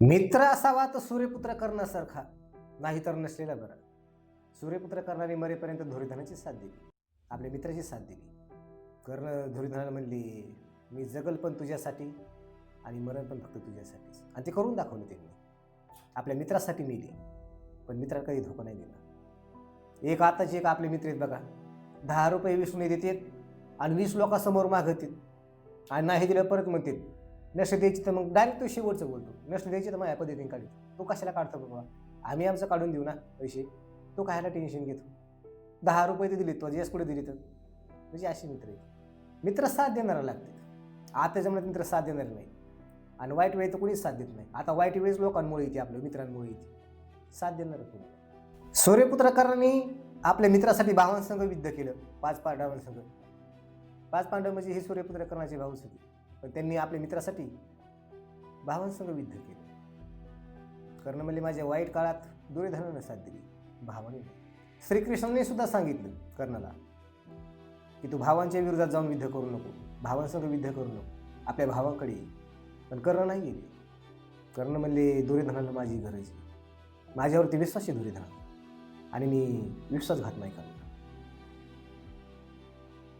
मित्र असावा तर सूर्यपुत्र करण्यासारखा नाही तर नसलेला बरा. सूर्यपुत्र करणारी मरेपर्यंत धुरीधनाची साथ दिली. आपल्या मित्राची साथ दिली. कर्ण धुरीधनाला म्हणली मी जगल पण तुझ्यासाठी आणि मरण पण फक्त तुझ्यासाठीच. आणि ते करून दाखवलं त्यांनी. आपल्या मित्रासाठी मिली पण मित्राला कधी धोका नाही दिला एक आताचे एक आपले मित्र आहेत बघा. दहा रुपये विष्णू देतात आणि वीस लोकांसमोर मागतात आणि नाही दिलं परत म्हणतात नसलं द्यायची तर मग डायरेक्ट तो शेवटचं बोलतो. नसलं द्यायची तर माझ्या पद्धतीने काढतो तो कशाला काढतो बाबा? आम्ही आमचं काढून देऊ ना पैसे. तो कायला टेन्शन घेतो? दहा रुपये ते दिले तो जेस कुठे दिली तर म्हणजे असे मित्र आहेत. मित्र साथ देणारा लागते. आता जमण्यात मित्र साथ देणार नाही. आणि वाईट वेळ तर कोणीच साथ देत नाही. आता वाईट वेळेस लोकांमुळे येते आपल्या मित्रांमुळे येते. साथ देणार कोणी? सूर्यपुत्रकारांनी आपल्या मित्रासाठी भावांसंघ युद्ध केलं. पाच पांडवांसंघ पाच पांडव म्हणजे हे सूर्यपुत्रकरणाचे भाऊच होते पण त्यांनी आपल्या मित्रासाठी भावांसंग युद्ध केलं. कर्ण म्हणजे माझ्या वाईट काळात दुर्योधनानं साथ दिली. भावाने श्रीकृष्णाने सुद्धा सांगितलं कर्णाला की तू भावांच्या विरोधात जाऊन युद्ध करू नको. भावांसंग युद्ध करू नको. आपल्या भावाकडे ये. पण कर्ण नाही गेले. कर्ण म्हणले दुर्योधनाला माझी गरज आहे. माझ्यावरती विश्वास आहे दुर्योधना आणि मी विश्वासघात नाही करणार.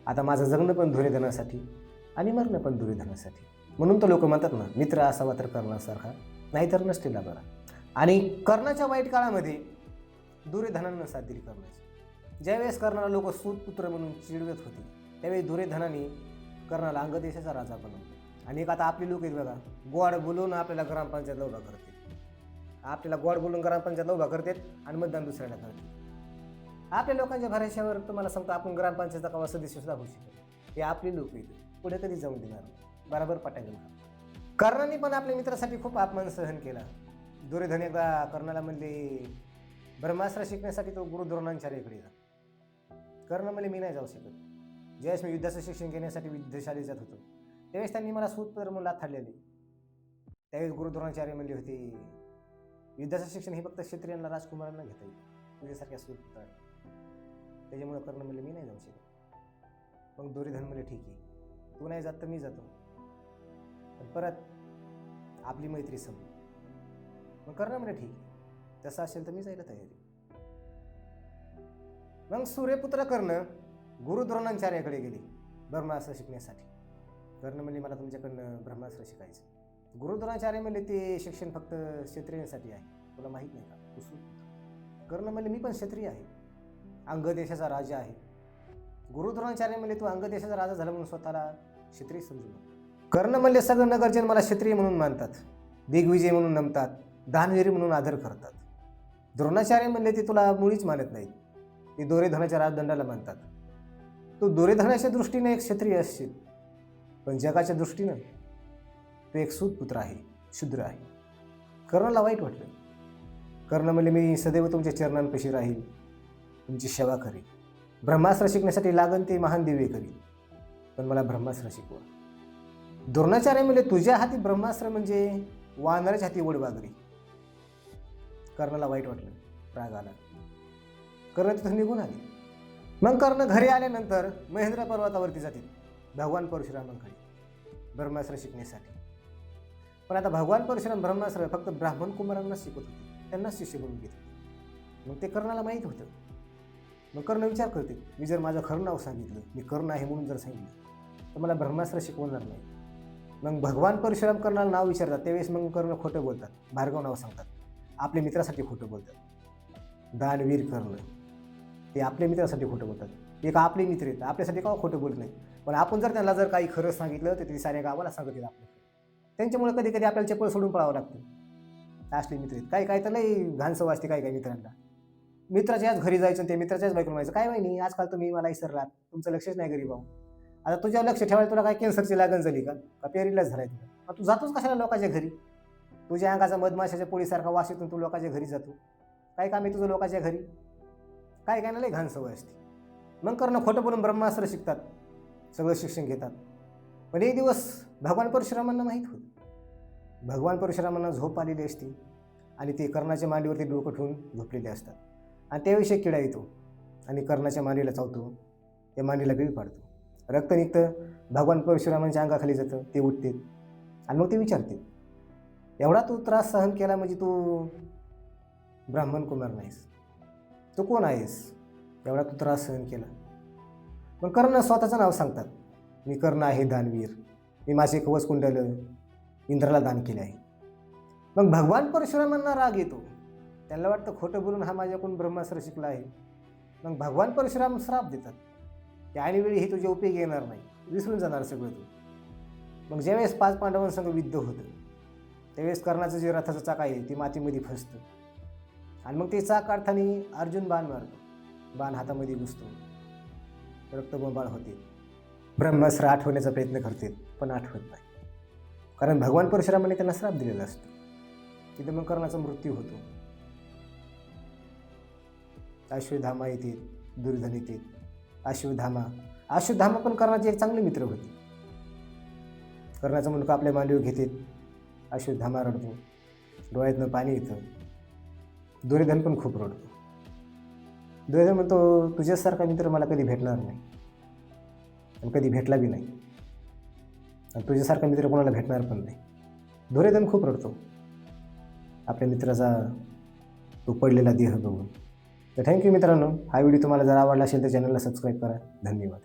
आता माझं जगणं पण दुर्योधनासाठी आणि मरणं पण दुर्योधनासाठी. म्हणून तर लोक म्हणतात ना मित्र असावा तर कर्णासारखा नाहीतर नसलेला बरा. आणि कर्णाच्या वाईट काळामध्ये दुर्योधनानं साथ दिली कर्णाची. ज्यावेळेस कर्णाला लोक सुतपुत्र म्हणून चिडवत होते त्यावेळी दुर्योधनाने कर्णाला अंगदेशाचा राजा बनवला. आणि एक आता आपली लोक आहेत बघा गोड बोलून आपल्याला ग्रामपंचायतला उभा करते आपल्याला गोड बोलून ग्रामपंचायतला उभा करतात आणि मतदान दुसऱ्याला करतात आपल्या लोकांच्या भरोश्यावर तुम्हाला सांगतो आपण ग्रामपंचायतचा कवा सदस्य सुद्धा होऊ शकतो हे आपली लोक आहेत. पुढे कधी जाऊन देणार? बराबर पटायला कर्णाने पण आपल्या मित्रासाठी खूप अपमान सहन केला. दुर्योधन एकदा कर्णाला म्हणले ब्रह्मास्त्र शिकण्यासाठी तो गुरु द्रोणाचार्याकडे जा. कर्ण म्हणले मी नाही जाऊ शकत. ज्यावेळेस मी युद्धाचं शिक्षण घेण्यासाठी युद्धशाळेत जात होतो त्यावेळेस त्यांनी मला सूतपत्र म्हणून लाथाडलेले त्यावेळेस गुरु द्रोणाचार्य म्हणले होते युद्धाचं शिक्षण हे फक्त क्षत्रियांना राजकुमारांना घेता येईल. तुझ्यासारख्या सूतपुत्र त्याच्यामुळे कर्ण म्हणले मी नाही जाऊ शकत. मग दुर्योधन म्हणले ठीक आहे. तू नाही जात तर मी जातो. पण परत आपली मैत्री संपली. मग कर ना म्हणे ठीक. आहे तसं असेल तर मी जायला तयारी. मग सूर्यपुत्र कर्ण गुरुद्रोणाचार्याकडे गेले ब्रह्मास्त्र शिकण्यासाठी. कर्ण म्हणले मला तुमच्याकडनं ब्रह्मास्त्र शिकायचं. गुरुद्रोणाचार्य म्हणले ते शिक्षण फक्त क्षत्रियांसाठी आहे. तुला माहीत नाही का? कुसू कर्ण म्हणले मी पण क्षत्रिय आहे. अंग देशाचा राजा आहे. गुरुद्रोणाचार्य म्हणले तू अंगदेशाचा राजा झाला म्हणून स्वतःला क्षत्रिय समजू नको. कर्ण म्हणले सगळं नगरजन मला क्षत्रिय म्हणून मानतात. दिग्विजय म्हणून नमतात. दानवीर म्हणून आदर करतात. द्रोणाचार्य म्हणले ते तुला मुळीच मानत नाहीत. ते दोरेधनाच्या राजदंडाला मानतात. तू दोरेधनाच्या दृष्टीने एक क्षत्रिय असशील. पण जगाच्या दृष्टीनं तो एक सुतपुत्र आहे शूद्र आहे. कर्णाला वाईट वाटलं. कर्ण म्हणले मी सदैव तुमच्या चरणांपाशी राहील तुमची सेवा करेन. ब्रह्मास्त्र शिकण्यासाठी लागन ते महान दिव्य करीन पण मला ब्रह्मास्त्र शिकवा. द्रोणाचार्य म्हणजे तुझ्या हाती ब्रह्मास्त्र म्हणजे वानराच्या हाती वडवागरी कर्णाला वाईट वाटलं. राग आला. कर्ण तिथून निघून आले. मग कर्ण घरी आल्यानंतर महेंद्र पर्वतावरती जातील. भगवान परशुरामांकडे. ब्रह्मास्त्र शिकण्यासाठी. पण आता भगवान परशुराम ब्रह्मास्त्र फक्त ब्राह्मण कुमारांना शिकवत होते. त्यांनाच शिष्य बनून घेत होते. मग ते कर्णाला माहीत होतं. मग कर्ण विचार करते मी जर माझं खरं नाव सांगितलं मी कर्ण आहे म्हणून जर सांगितलं तर मला ब्रह्मास्त्र शिकवणार नाही. मग भगवान परशुराम कर्णाला नाव विचारतात त्यावेळेस मग कर्ण खोटं बोलतात भार्गव नाव सांगतात आपल्या मित्रासाठी खोटं बोलतात. दानवीर कर्ण ते आपल्या मित्रासाठी खोटं बोलतात. एक आपले मित्र आहेत? आपल्यासाठी का खोटं बोलत नाही पण आपण जर त्यांना जर काही खरं सांगितलं तर ते साऱ्या गावाला सांगत आपलं त्यांच्यामुळे कधी कधी आपल्याला चप्पल सोडून पळावं लागतं. असले मित्र आहेत. काही काही तर लई घाणसं वाजते काही काही मित्रांना. मित्राच्याच घरी जायचं आणि ते मित्राच्याच बाईकून म्हणायचं काय माहिती आजकाल तुम्ही मला विसरलात तुमचं लक्षच नाही घरी भाऊ. आता तुझ्यावर लक्ष ठेवायला तुला काय कॅन्सरची लागण झाली का? का पेरीलाच झालाय तुला मग तू जातोच कशाला लोकांच्या घरी? तुझ्या अंगाचा मधमाशाच्या पोळीसारखा वास येतून तू लोकांच्या घरी जातो. काय काम आहे तुझं लोकांच्या घरी? काय काय ना लई घाण सवय असते. मग करणं खोटं बोलून ब्रह्मास्त्र शिकतात. सगळं शिक्षण घेतात. पण एक दिवस भगवान परशुरामांना माहीत होत. भगवान परशुरामांना झोप आलेली असते आणि ते कर्णाच्या मांडीवरती डोकं ठेवून झोपलेले असतात. आणि त्याविषयी किडा येतो. आणि कर्णाच्या मांडीला चावतो. त्या मांडीला बिळ पाडतो. रक्त निघतं. भगवान परशुरामांच्या अंगाखाली जातं. ते उठते. आणि मग ते विचारते. एवढा तू त्रास सहन केला म्हणजे तू ब्राह्मण कुमार नाहीस. तू कोण आहेस? एवढा तू त्रास सहन केला. पण कर्ण स्वतःचं नाव सांगतात. मी कर्ण आहे दानवीर. मी माझे कवच कुंडल इंद्राला दान केले आहे. मग भगवान परशुरामांना राग येतो. त्यांना वाटतं खोटं बोलून हा माझ्याकडून ब्रह्मास्त्र शिकला आहे. मग भगवान परशुराम श्राप देतात. की ऐनवेळी हे तुझे उपयोग येणार नाही. विसरून जाणार सगळं तू. मग ज्यावेळेस पाच पांडवांसंग युद्ध होतं त्यावेळेस कर्णाचं जे रथाचं चाक आहे ते मातीमध्ये फसतं. आणि मग ते चाक अर्थाने अर्जुन बाण मारतो. बाण हातामध्ये घुसतो. रक्तबंबाळ होते. ब्रह्मास्त्र आठवण्याचा प्रयत्न करते पण आठवत नाही. कारण भगवान परशुरामाने त्यांना श्राप दिलेला असतो. तिथे मग कर्णाचा मृत्यू होतो. अश्वधामा येते दुर्धन येते. अश्वधामा. अश्वधामा पण कर्णाचे एक चांगले मित्र होते. कर्णाचा मुलगा आपल्या मांडीवर घेते अश्वधामा रडतो. डोळ्यातनं पाणी येतं. दुर्धन पण खूप रडतो. दुर्योधन म्हणतो तुझ्यासारखा मित्र मला कधी भेटणार नाही. आणि कधी भेटला बी नाही. आणि तुझ्यासारखा मित्र कोणाला भेटणार पण नाही. दुर्योधन खूप रडतो. आपल्या मित्राचा तो पडलेला देह बघून. तर थँक्यू मित्रांनो. हा व्हिडिओ तुम्हाला जर आवडला असेल तर चॅनलला सबस्क्राईब करा. धन्यवाद.